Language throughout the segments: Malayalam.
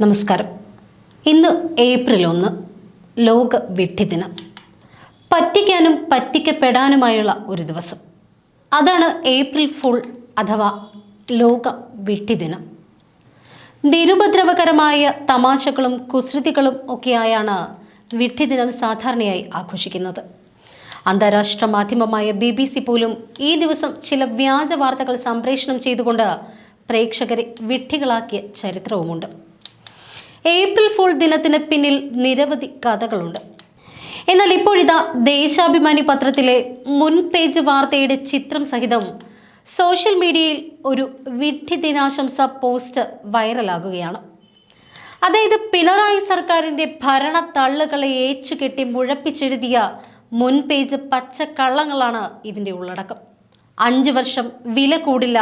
നമസ്കാരം. ഇന്ന് ഏപ്രിൽ ഒന്ന് ലോക വിഡ്ഢിദിനം. പറ്റിക്കാനും പറ്റിക്കപ്പെടാനുമായുള്ള ഒരു ദിവസം. അതാണ് ഏപ്രിൽ ഫുൾ അഥവാ ലോക വിഡ്ഢിദിനം. നിരുപദ്രവകരമായ തമാശകളും കുസൃതികളും ഒക്കെയായാണ് വിഡ്ഢിദിനം സാധാരണയായി ആഘോഷിക്കുന്നത്. അന്താരാഷ്ട്ര മാധ്യമമായ ബി ബി സി പോലും ഈ ദിവസം ചില വ്യാജ വാർത്തകൾ സംപ്രേഷണം ചെയ്തുകൊണ്ട് പ്രേക്ഷകരെ വിഡ്ഢികളാക്കിയ ചരിത്രവുമുണ്ട്. ഏപ്രിൽ ഫുൾ ദിനത്തിന് പിന്നിൽ നിരവധി കഥകളുണ്ട്. എന്നാൽ ഇപ്പോഴിതാ ദേശാഭിമാനി പത്രത്തിലെ മുൻ പേജ് വാർത്തയുടെ ചിത്രം സഹിതം സോഷ്യൽ മീഡിയയിൽ ഒരു വിഡ്ഢി ദിനാശംസ പോസ്റ്റ് വൈറലാകുകയാണ്. അതായത് പിണറായി സർക്കാരിന്റെ ഭരണ തള്ളുകളെ ഏച്ചുകെട്ടി മുഴപ്പിച്ചെഴുതിയ മുൻ പേജ് പച്ചക്കള്ളങ്ങളാണ് ഇതിന്റെ ഉള്ളടക്കം. അഞ്ച് വർഷം വില കൂടില്ല.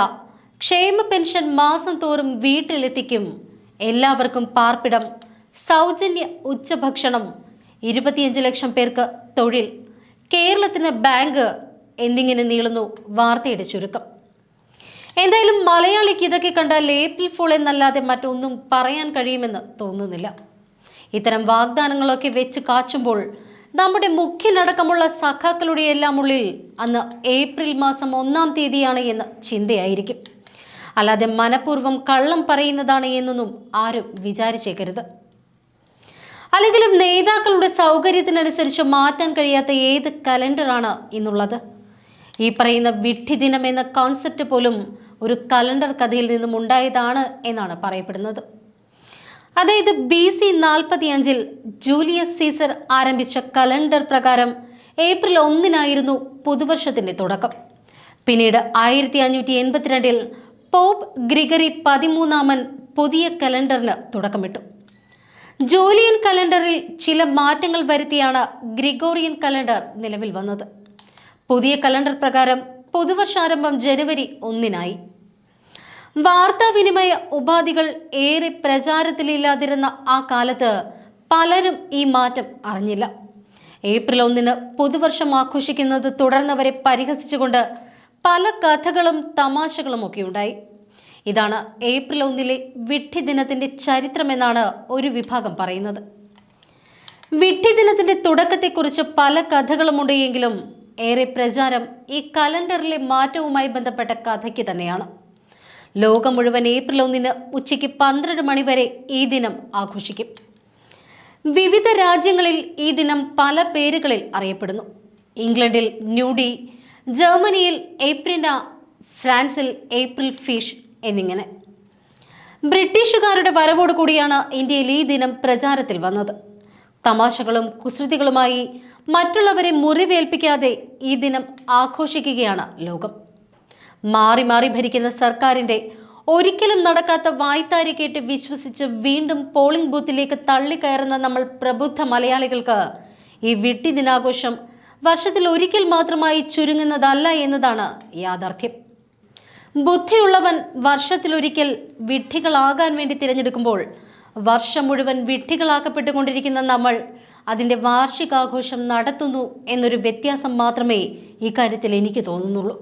ക്ഷേമ പെൻഷൻ മാസം തോറും വീട്ടിലെത്തിക്കും എല്ലാവർക്കും പാർപ്പിടം. സൗജന്യ ഉച്ചഭക്ഷണം. ഇരുപത്തിയഞ്ച് ലക്ഷം പേർക്ക് തൊഴിൽ. കേരളത്തിന് ബാങ്ക് എന്നിങ്ങനെ നീളുന്നു വാർത്തയുടെ ചുരുക്കം. എന്തായാലും മലയാളിക്ക് ഇതൊക്കെ കണ്ടാൽ ഏപ്രിൽ ഫുൾ എന്നല്ലാതെ മറ്റൊന്നും പറയാൻ കഴിയുമെന്ന് തോന്നുന്നില്ല. ഇത്തരം വാഗ്ദാനങ്ങളൊക്കെ വെച്ച് കാച്ചുമ്പോൾ നമ്മുടെ മുഖ്യനടക്കമുള്ള സഖാക്കളുടെ എല്ലാം ഉള്ളിൽ അന്ന് ഏപ്രിൽ മാസം ഒന്നാം തീയതിയാണ് എന്ന് ചിന്തയായിരിക്കും. അല്ലാതെ മനഃപൂർവം കള്ളം പറയുന്നതാണ് എന്നൊന്നും ആരും വിചാരിച്ചേക്കരുത്. അല്ലെങ്കിലും നേതാക്കളുടെ സൗകര്യത്തിനനുസരിച്ച് മാറ്റാൻ കഴിയാത്ത ഏത് കലണ്ടറാണ് ഇന്നുള്ളത്? ഈ പറയുന്ന വിഡ്ഢി ദിനം എന്ന കോൺസെപ്റ്റ് പോലും ഒരു കലണ്ടർ കഥയിൽ നിന്നും ഉണ്ടായതാണ് എന്നാണ് പറയപ്പെടുന്നത്. അതായത് ബി സി നാൽപ്പത്തി അഞ്ചിൽ ജൂലിയസ് സീസർ ആരംഭിച്ച കലണ്ടർ പ്രകാരം ഏപ്രിൽ ഒന്നിനായിരുന്നു പുതുവർഷത്തിന്റെ തുടക്കം. പിന്നീട് ആയിരത്തി അഞ്ഞൂറ്റി എൺപത്തിരണ്ടിൽ പോപ്പ് ഗ്രിഗറി പതിമൂന്നാമൻ പുതിയ കലണ്ടറിന് തുടക്കമിട്ടു. ജൂലിയൻ കലണ്ടറിൽ ചില മാറ്റങ്ങൾ വരുത്തിയാണ് ഗ്രിഗോറിയൻ കലണ്ടർ നിലവിൽ വന്നത്. പുതിയ കലണ്ടർ പ്രകാരം പുതുവർഷാരംഭം ജനുവരി ഒന്നിനായി. വാർത്താവിനിമയ ഉപാധികൾ ഏറെ പ്രചാരത്തിലില്ലാതിരുന്ന ആ കാലത്ത് പലരും ഈ മാറ്റം അറിഞ്ഞില്ല. ഏപ്രിൽ ഒന്നിന് പുതുവർഷം ആഘോഷിക്കുന്നത് തുടർന്നവരെ പരിഹസിച്ചുകൊണ്ട് പല കഥകളും തമാശകളും ഒക്കെ ഉണ്ടായി ഇതാണ് ഏപ്രിൽ ഒന്നിലെ വിഡ്ഢി ദിനത്തിന്റെ ചരിത്രമെന്നാണ് ഒരു വിഭാഗം പറയുന്നത്. വിഡ്ഢി ദിനത്തിന്റെ തുടക്കത്തെക്കുറിച്ച് പല കഥകളുമുണ്ട് എങ്കിലും ഏറെ പ്രചാരം ഈ കലണ്ടറിലെ മാറ്റവുമായി ബന്ധപ്പെട്ട കഥയ്ക്ക് തന്നെയാണ്. ലോകം മുഴുവൻ ഏപ്രിൽ ഒന്നിന് ഉച്ചയ്ക്ക് പന്ത്രണ്ട് മണിവരെ ഈ ദിനം ആഘോഷിക്കും. വിവിധ രാജ്യങ്ങളിൽ ഈ ദിനം പല പേരുകളിൽ അറിയപ്പെടുന്നു. ഇംഗ്ലണ്ടിൽ ന്യൂഡി ജർമ്മനിയിൽ ഏപ്രിൽ ഫ്രാൻസിൽ ഏപ്രിൽ ഫിഷ് എന്നിങ്ങനെ. ബ്രിട്ടീഷുകാരുടെ വരവോടുകൂടിയാണ് ഇന്ത്യയിൽ ഈ ദിനം പ്രചാരത്തിൽ വന്നത്. തമാശകളും കുസൃതികളുമായി മറ്റുള്ളവരെ മുറിവേൽപ്പിക്കാതെ ഈ ദിനം ആഘോഷിക്കുകയാണ് ലോകം. മാറി മാറി ഭരിക്കുന്ന സർക്കാരിന്റെ ഒരിക്കലും നടക്കാത്ത വായ്ത്താരി കേട്ട് വിശ്വസിച്ച് വീണ്ടും പോളിംഗ് ബൂത്തിലേക്ക് തള്ളിക്കയറുന്ന നമ്മൾ പ്രബുദ്ധ മലയാളികൾക്ക് ഈ വിട്ടി ദിനാഘോഷം വർഷത്തിൽ ഒരിക്കൽ മാത്രമായി ചുരുങ്ങുന്നതല്ല എന്നതാണ് യാഥാർത്ഥ്യം. ബുദ്ധിയുള്ളവൻ വർഷത്തിലൊരിക്കൽ വിഡ്ഢികളാകാൻ വേണ്ടി തിരഞ്ഞെടുക്കുമ്പോൾ വർഷം മുഴുവൻ വിഡ്ഢികളാക്കപ്പെട്ടുകൊണ്ടിരിക്കുന്ന നമ്മൾ അതിന്റെ വാർഷികാഘോഷം നടത്തുന്നു എന്നൊരു വ്യത്യാസം മാത്രമേ ഇക്കാര്യത്തിൽ എനിക്ക് തോന്നുന്നുള്ളൂ.